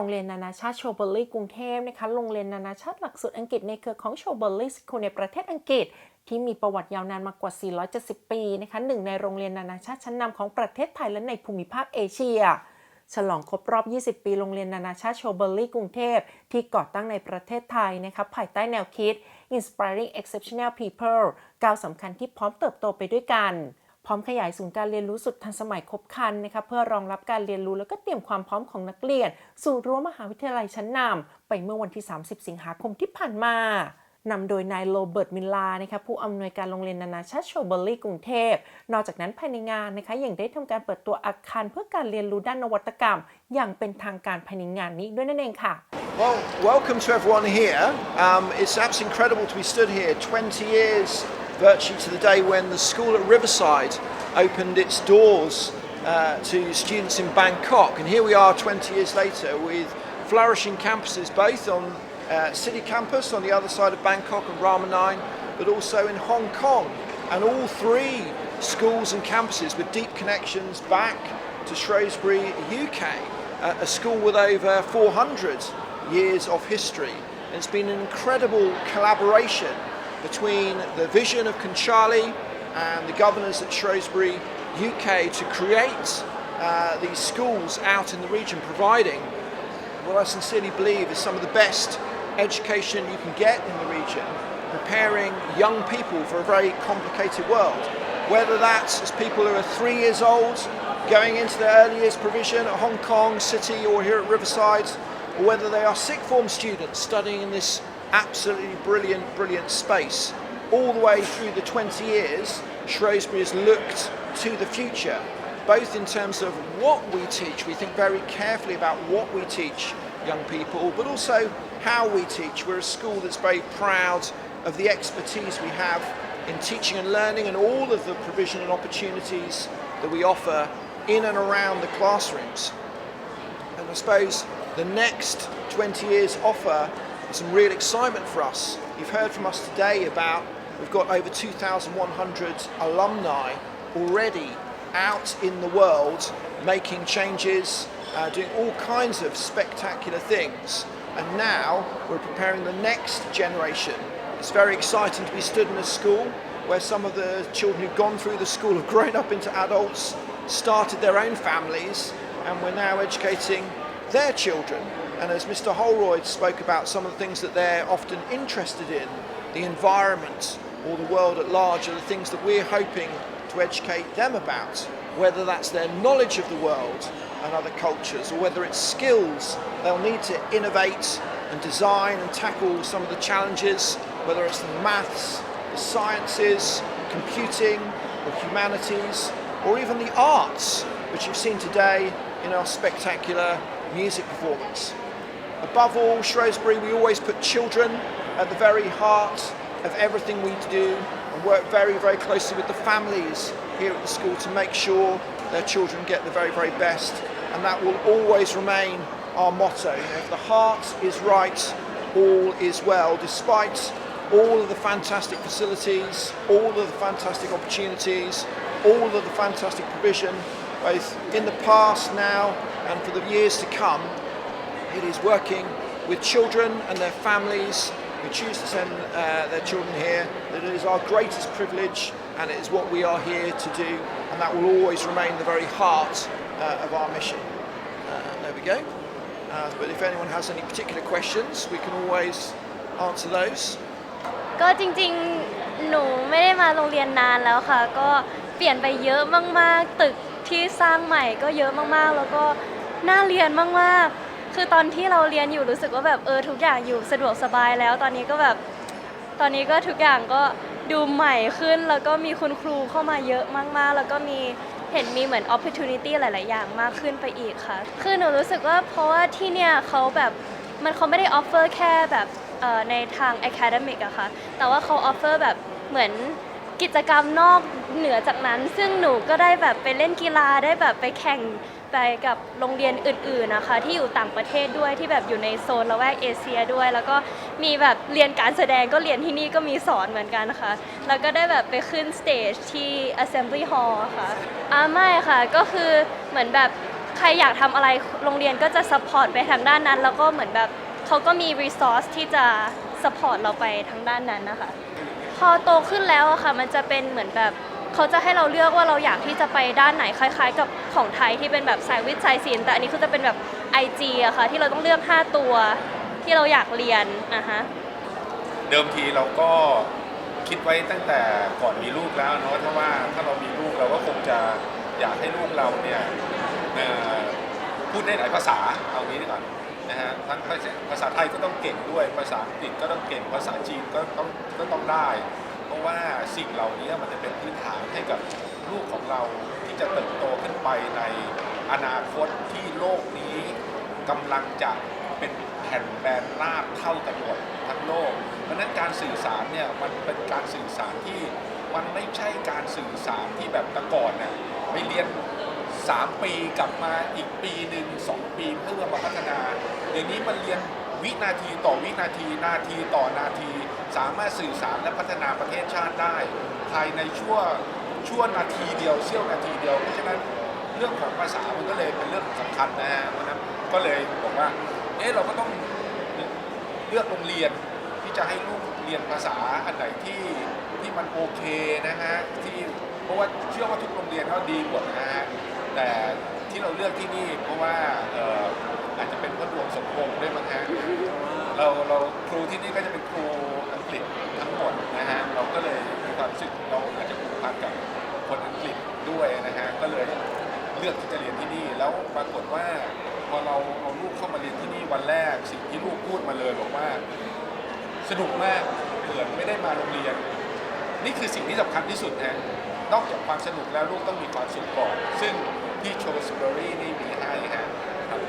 รงเรียนนานาชาติโชเบอร์ลีกรุงเทพนะคะ โรงเรียนนานาชาติหลักสูตรอังกฤษในเครือของโชเบอร์ลีสคูลในประเทศอังกฤษ ที่มีประวัติยาวนานมากกว่า 470 ปีนะคะหนึ่งในโรงเรียนนานาชาติชั้นนำของประเทศไทยและในภูมิภาคเอเชีย ฉลองครบรอบ 20 ปีโรงเรียนนานาชาติโชเบอร์ลีกรุงเทพที่ก่อตั้งในประเทศไทยนะคะภายใต้แนวคิด Inspiring Exceptional People ก้าวสำคัญที่พร้อมเติบโตไปด้วยกัน ร้อมขยายศูนย์การเรียนรู้สุดทันสมัยครบครันนะคะเพื่อรองรับการเรียนรู้แล้วก็เตรียมความพร้อมของนักเรียน สู่รั้วมหาวิทยาลัยชั้นนำไปเมื่อวันที่ 30 สิงหาคมที่ผ่านมานำโดยนายโรเบิร์ตมิลลานะคะผู้อำนวยการโรงเรียนนานาชาติโชเบอร์ลีกรุงเทพ นอกจากนั้นภายในงานนะคะยังได้ทำการเปิดตัวอาคารเพื่อการเรียนรู้ด้านนวัตกรรม อย่างเป็นทางการภายในงานนี้ด้วยนั่นเองค่ะ Well, welcome to everyone here. Um, it's absolutely incredible to be stood here 20 years virtually to the day when the school at Riverside opened its doors uh, to students in Bangkok. And here we are 20 years later with flourishing campuses both on uh, City Campus on the other side of Bangkok and Ramanine, but also in Hong Kong. And all three schools and campuses with deep connections back to Shrewsbury, UK, uh, a school with over 400 years of history. It's been an incredible collaboration between the vision of Conchali and the governors at Shrewsbury, UK, to create uh, these schools out in the region, providing what I sincerely believe is some of the best education you can get in the region, preparing young people for a very complicated world. Whether that's as people who are three years old, going into their early years provision at Hong Kong City or here at Riverside, or whether they are sixth form students studying in this absolutely brilliant, brilliant space. All the way through the 20 years, Shrewsbury has looked to the future, both in terms of what we teach, we think very carefully about what we teach young people, but also how we teach. We're a school that's very proud of the expertise we have in teaching and learning and all of the provision and opportunities that we offer in and around the classrooms. And I suppose the next 20 years offer some real excitement for us. You've heard from us today about we've got over 2,100 alumni already out in the world making changes, uh, doing all kinds of spectacular things. And now we're preparing the next generation. It's very exciting to be stood in a school where some of the children who've gone through the school have grown up into adults, started their own families, and we're now educating their children. And as Mr. Holroyd spoke about some of the things that they're often interested in, the environment or the world at large are the things that we're hoping to educate them about, whether that's their knowledge of the world and other cultures, or whether it's skills they'll need to innovate and design and tackle some of the challenges, whether it's the maths, the sciences, computing, or humanities, or even the arts, which you've seen today in our spectacular music performance. Above all, Shrewsbury, we always put children at the very heart of everything we do and work very, very closely with the families here at the school to make sure their children get the very, very best. And that will always remain our motto. You know, if the heart is right, all is well, despite all of the fantastic facilities, all of the fantastic opportunities, all of the fantastic provision, both in the past, now, and for the years to come It is working with children and their families who choose to send uh, their children here. That it is our greatest privilege and it is what we are here to do, and that will always remain the very heart uh, of our mission. Uh, there we go. Uh, but if anyone has any particular questions, we can always answer those. ก็จริงๆ หนูไม่ได้มาโรงเรียนนานแล้วค่ะ ก็เปลี่ยนไปเยอะมากๆ ตึกที่สร้างใหม่ก็เยอะมากๆ แล้วก็น่าเรียนมากๆ คือตอนที่เราเรียนอยู่รู้สึกว่าแบบเออทุกอย่างอยู่สะดวกสบายแล้ว ตอนนี้ก็แบบตอนนี้ก็ทุกอย่างก็ดูใหม่ขึ้น แล้วก็มีคุณครูเข้ามาเยอะมากๆ แล้วก็มีเห็นมีเหมือน opportunity หลาย ๆ อย่างมากขึ้นไปอีกค่ะ คือหนูรู้สึกว่าเพราะว่าที่เนี่ยเขาแบบมันเขาไม่ได้ offer แค่แบบในทาง academic อะค่ะ แต่ว่าเขา offer แบบเหมือนกิจกรรมนอกเหนือจากนั้น ซึ่งหนูก็ได้แบบไปเล่นกีฬาได้แบบไปแข่ง ไปกับโรงเรียนอื่นๆนะคะที่อยู่ต่างประเทศด้วยที่แบบอยู่ในโซนละแวกเอเชียด้วย แล้วก็มีแบบเรียนการแสดงก็เรียนที่นี่ก็มีสอนเหมือนกันค่ะแล้วก็ได้แบบไปขึ้นสเตจที่ Assembly Hall ค่ะอ่าไม่ค่ะก็คือเหมือนแบบใครอยากทำอะไรโรงเรียนก็จะซัพพอร์ตไปทางด้านนั้น แล้วก็เหมือนแบบเขาก็มีรีซอสที่จะซัพพอร์ตเราไปทางด้านนั้นนะคะพอโตขึ้นแล้วอะค่ะมันจะเป็นเหมือนแบบ เขาจะให้เราเลือกว่าเราอยากที่จะไปด้านไหนคล้าย ๆ กับของไทยที่เป็นแบบสายวิทย์สายศิลป์แต่อันนี้คือจะเป็นแบบ IG อะค่ะ ที่เราต้องเลือก 5 ตัว ที่เราอยากเรียนนะฮะ เดิมทีเราก็คิดไว้ตั้งแต่ก่อนมีลูกแล้วเนาะถ้าว่าถ้าเรามีลูกเราก็คงจะอยากให้ลูกเราเนี่ยเอ่อพูดได้หลายภาษาเอางี้ดีกว่านะฮะทั้งภาษาภาษาไทยก็ต้องเก่งด้วยภาษาอังกฤษก็ต้องเก่งภาษาจีนก็ต้องก็ต้องได้ะว่าสิ่งเหล่านี้มันจะเป็นพื้นฐานให้กับลูกของเราที่จะเติบโตขึ้นไปในอนาคตที่โลกนี้กำลังจะเป็นแผ่นแบนราบเท่ากันหมดทั้งโลก เพราะนั้นการสื่อสารเนี่ยมันเป็นการสื่อสารที่มันไม่ใช่การสื่อสารที่แบบแตะก่อนน่ยไปเรียน 3 ปีกลับมาอีกปีหนึ่งสองปีเพื่อมาพัฒนาเดี๋ยวนี้มันเรียน วินาทีต่อวินาที นาทีต่อนาที สามารถสื่อสารและพัฒนาประเทศชาติได้ ภายในชั่วชั่วนาทีเดียวเสี้ยวนาทีเดียว เพราะฉะนั้นเรื่องของภาษามันก็เลยเป็นเรื่องสำคัญนะฮะเพราะนั้นก็เลยบอกว่าเอ๊ะเราก็ต้องเลือกโรงเรียนที่จะให้ลูกเรียนภาษาอันไหนที่ที่มันโอเคนะฮะที่เพราะว่าเชื่อว่าทุกโรงเรียนก็ดีหมดนะฮะแต่ที่เราเลือกที่นี่เพราะว่า อ่ออาจจะเป็นเพราะดวงสมพงษ์ด้วยมั้งฮะเราเราครูที่นี่ก็จะเป็นครูอังกฤษทั้งหมดนะฮะเราก็เลยมีความรู้สึกเราอาจจะผูกพันกับคนอังกฤษด้วยนะฮะก็เลยเลือกที่จะเรียนที่นี่แล้วปรากฏว่าพอเราเอาลูกเข้ามาเรียนที่นี่วันแรก สิ่งที่ลูกพูดมาเลยบอกว่าสนุกมากเหมือนไม่ได้มาโรงเรียน นี่คือสิ่งที่สำคัญที่สุดนะนอกจากความสนุกแล้วลูกต้องมีความสุขก่อน ซึ่งที่โชว์สตอรี่นี่มีให้ฮะ ครับ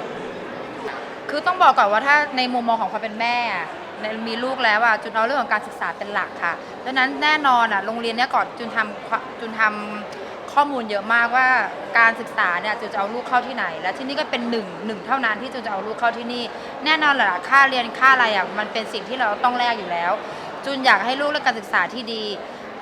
คือต้องบอกก่อนว่าถ้าในมุมมองของความเป็นแม่อะในมีลูกแล้วอะจุนเอาเรื่องของการศึกษาเป็นหลักค่ะดังนั้นแน่นอนอะโรงเรียนเนี้ยก่อนจุนทำจุนทำข้อมูลเยอะมากว่าการศึกษาเนี่ยจุนจะเอาลูกเข้าที่ไหน และที่นี่ก็เป็นหนึ่งหนึ่งเท่านั้นที่จุนจะเอาลูกเข้าที่นี่ แน่นอนแหละค่าเรียนค่าอะไรอะมันเป็นสิ่งที่เราต้องแลกอยู่แล้ว จุนอยากให้ลูกเลือกการศึกษาที่ดี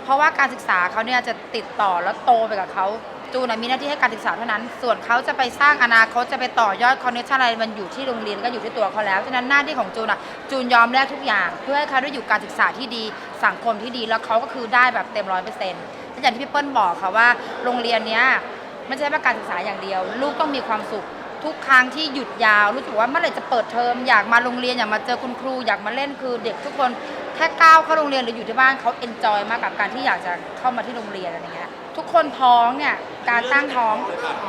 เพราะว่าการศึกษาเขาเนี่ยจะติดต่อแล้วโตไปกับเขา จูนนะมีหน้าที่ให้การศึกษาเท่านั้น ส่วนเขาจะไปสร้างอนาคตจะไปต่อยอดคอนเนคชั่นอะไรมันอยู่ที่โรงเรียนก็อยู่ที่ตัวเขาแล้วฉะนั้นหน้าที่ของจูนอะจูนยอมแลกทุกอย่าง เพื่อให้เขาได้อยู่การศึกษาที่ดีสังคมที่ดีแล้วเขาก็คือได้แบบเต็มร้อยเปอร์เซ็นต์อย่างที่พี่เปิ้ลบอกค่ะว่า โรงเรียนเนี้ยไม่ใช่แค่การศึกษาอย่างเดียว ลูกต้องมีความสุขทุกครั้งที่หยุดยาวรู้สึกว่าเมื่อไหร่จะเปิดเทอมอยากมาโรงเรียนอยากมาเจอคุณครูอยากมาเล่นคือเด็กทุกคนแค่ก้าวเข้าโรงเรียนหรืออยู่ที่บ้านเขาเอนจอยมากกับการที่อยากจะเข้ามาที่โรงเรียนอะไรเงี้ย ทุกคนท้องเนี่ยการตั้งท้อง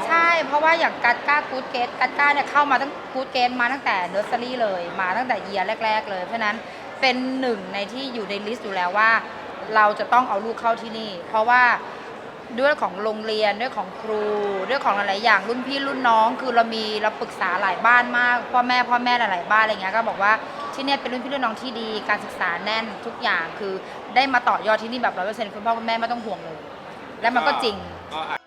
ใช่ เพราะว่าอย่างกัดก้ากูดเกตกัดก้าเนี่ยเข้ามาตั้งกูดเกตมาตั้งแต่เนอร์เซอรี่เลยมาตั้งแต่เยียร์แรก ๆ เลย เพราะฉะนั้นเป็นหนึ่งในที่อยู่ในลิสต์อยู่แล้วว่า เราจะต้องเอาลูกเข้าที่นี่ เพราะว่าด้วยของโรงเรียนด้วยของครู ด้วยของหลายๆอย่างรุ่นพี่รุ่นน้อง คือเรามีเราปรึกษาหลายบ้านมากพ่อแม่พ่อแม่หลายๆบ้านอะไรเงี้ยก็บอกว่าที่เนี่ยเป็นรุ่นพี่รุ่นน้องที่ดี การศึกษาแน่นทุกอย่างคือได้มาต่อยอดที่นี่แบบร้อยเปอร์เซ็นต์คุณพ่อคุณแม่ไม่ต้องห่วงเลย และมันก็จริง ก็อาจ